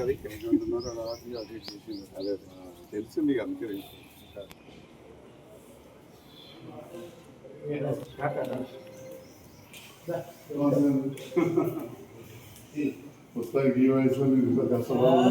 అది అంటున్నారు అలా అది చేసింది అదే తెలుసు మీకు అందుకే పుస్తకానికి ఈ వయసులో మీరు ఇంత కష్టపడాలి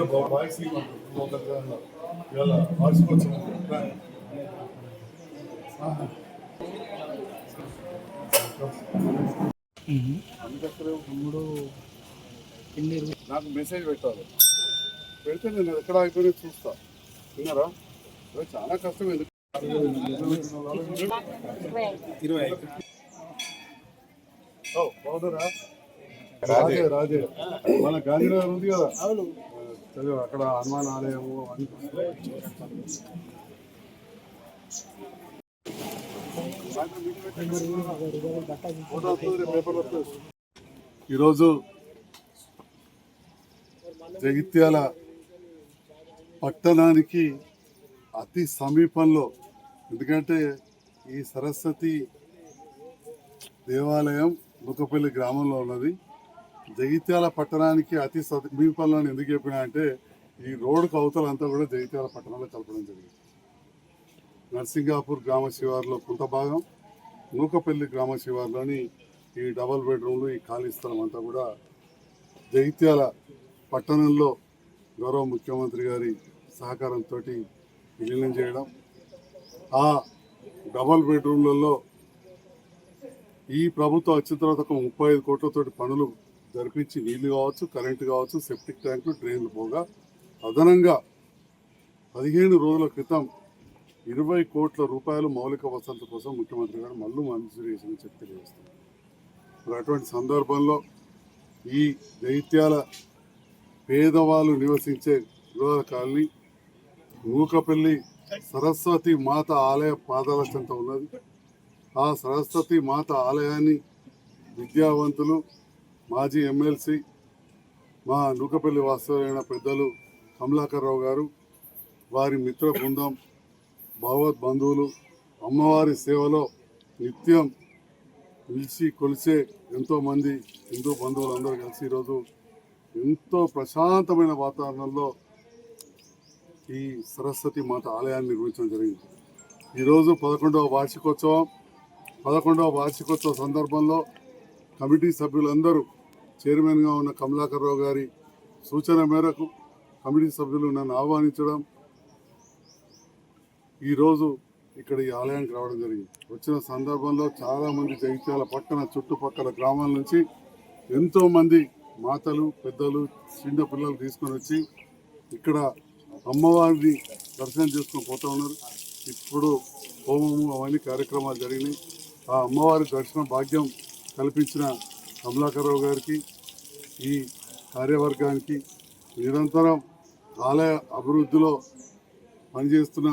గొప్ప వాయిస్ ఇవాళ వార్షికోత్సవం. రండి. ఆహా. అందుకసలే తమ్ముడు నాకు మెసేజ్ పెట్టాలి. పెడితే నేను ఎక్కడ అయిపోయినా చూస్తా. విన్నారా? అదే చాలా కష్టం ఎందుకు? ఓ, బాగున్నారా రాజే. రాజే మన గాంధీనగర్ ఉంది కదా? అవును. చదివా అక్కడ హనుమాన్ ఆలయము అని ఈరోజు జగిత్యాల పట్టణానికి అతి సమీపంలో ఎందుకంటే ఈ సరస్వతి దేవాలయం ముఖపల్లి గ్రామంలో ఉన్నది. జగిత్యాల పట్టణానికి అతి సమీపంలో ఎందుకు చెప్పినా అంటే ఈ రోడ్డుకు అవతలంతా కూడా జగిత్యాల పట్టణంలో కలపడం జరిగింది. నర్సింగాపూర్ గ్రామ శివారులో కొంత భాగం నూకపల్లి గ్రామ శివారులోని ఈ డబల్ బెడ్రూమ్లు ఈ ఖాళీ స్థలం అంతా కూడా జైత్యాల పట్టణంలో గౌరవ ముఖ్యమంత్రి గారి సహకారంతో విలీనం చేయడం. ఆ డబల్ బెడ్రూమ్లలో ఈ ప్రభుత్వం వచ్చిన తర్వాత ఒక ముప్పై ఐదు కోట్లతోటి పనులు జరిపించి నీళ్ళు కావచ్చు కరెంటు కావచ్చు సెప్టిక్ ట్యాంకులు డ్రైన్లు పోగా అదనంగా పదిహేను రోజుల క్రితం ఇరవై కోట్ల రూపాయలు మౌలిక వసతుల కోసం ముఖ్యమంత్రి గారు మళ్ళీ మంజూరు చేసిన చెప్పి తెలియజేస్తున్నారు. మరి అటువంటి సందర్భంలో ఈ దైత్యాల పేదవాళ్ళు నివసించే గృహాల కాలనీ మూకపల్లి సరస్వతి మాత ఆలయ పాదాల చెంత ఉన్నది. ఆ సరస్వతి మాత ఆలయాన్ని విద్యావంతులు మాజీ ఎమ్మెల్సీ మా నూకపల్లి వాస్తవైన పెద్దలు కమలాకర్ రావు గారు వారి మిత్ర బృందం భగవద్ బంధువులు అమ్మవారి సేవలో నిత్యం నిలిచి కొలిచే ఎంతోమంది హిందూ బంధువులు అందరూ కలిసి ఈరోజు ఎంతో ప్రశాంతమైన వాతావరణంలో ఈ సరస్వతి మాత ఆలయాన్ని నిర్మించడం జరిగింది. ఈరోజు పదకొండవ వార్షికోత్సవం. పదకొండవ వార్షికోత్సవ సందర్భంలో కమిటీ సభ్యులందరూ చైర్మన్గా ఉన్న కమలాకర్ రావు గారి సూచన మేరకు కమిటీ సభ్యులు నన్ను ఆహ్వానించడం ఈరోజు ఇక్కడ ఈ ఆలయానికి రావడం జరిగింది. వచ్చిన సందర్భంలో చాలామంది జగిత్యాల పక్కన చుట్టుపక్కల గ్రామాల నుంచి ఎంతోమంది మాతలు పెద్దలు చిన్న పిల్లలు తీసుకొని వచ్చి ఇక్కడ అమ్మవారిని దర్శనం చేసుకొని పోతూ ఉన్నారు. ఇప్పుడు హోమము అవన్నీ కార్యక్రమాలు జరిగినాయి. ఆ అమ్మవారి దర్శన భాగ్యం కల్పించిన కమలాకర్రావు గారికి ఈ కార్యవర్గానికి నిరంతరం ఆలయ అభివృద్ధిలో పనిచేస్తున్న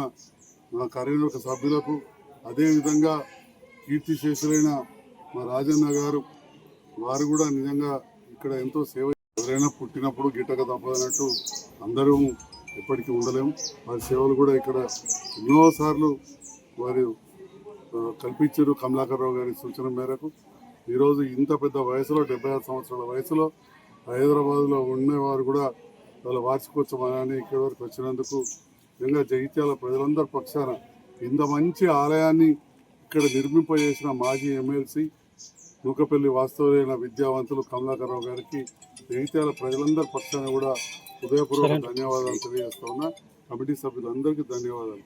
మా కార్యవర్గ సభ్యులకు అదేవిధంగా కీర్తిశేషులైన మా రాజన్న గారు వారు కూడా నిజంగా ఇక్కడ ఎంతో సేవ ఎవరైనా పుట్టినప్పుడు గిట్టక తప్పదన్నట్టు అందరూ ఎప్పటికీ ఉండలేము. వారి సేవలు కూడా ఇక్కడ ఎన్నోసార్లు వారు కల్పించారు కమలాకర్రావు గారి సూచన మేరకు. ఈరోజు ఇంత పెద్ద వయసులో డెబ్బై ఆరు సంవత్సరాల వయసులో హైదరాబాద్లో ఉండేవారు కూడా వాళ్ళ వార్షికోత్సవాన్ని ఇక్కడి వరకు వచ్చినందుకు నిజంగా జగిత్యాల ప్రజలందరి పక్షాన ఇంత మంచి ఆలయాన్ని ఇక్కడ నిర్మింపజేసిన మాజీ ఎమ్మెల్సీ నూకపల్లి వాస్తవులైన విద్యావంతులు కమలాకర్రావు గారికి జగిత్యాల ప్రజలందరి పక్షాన కూడా హృదయపూర్వక ధన్యవాదాలు తెలియజేస్తా ఉన్నా. కమిటీ సభ్యులందరికీ ధన్యవాదాలు.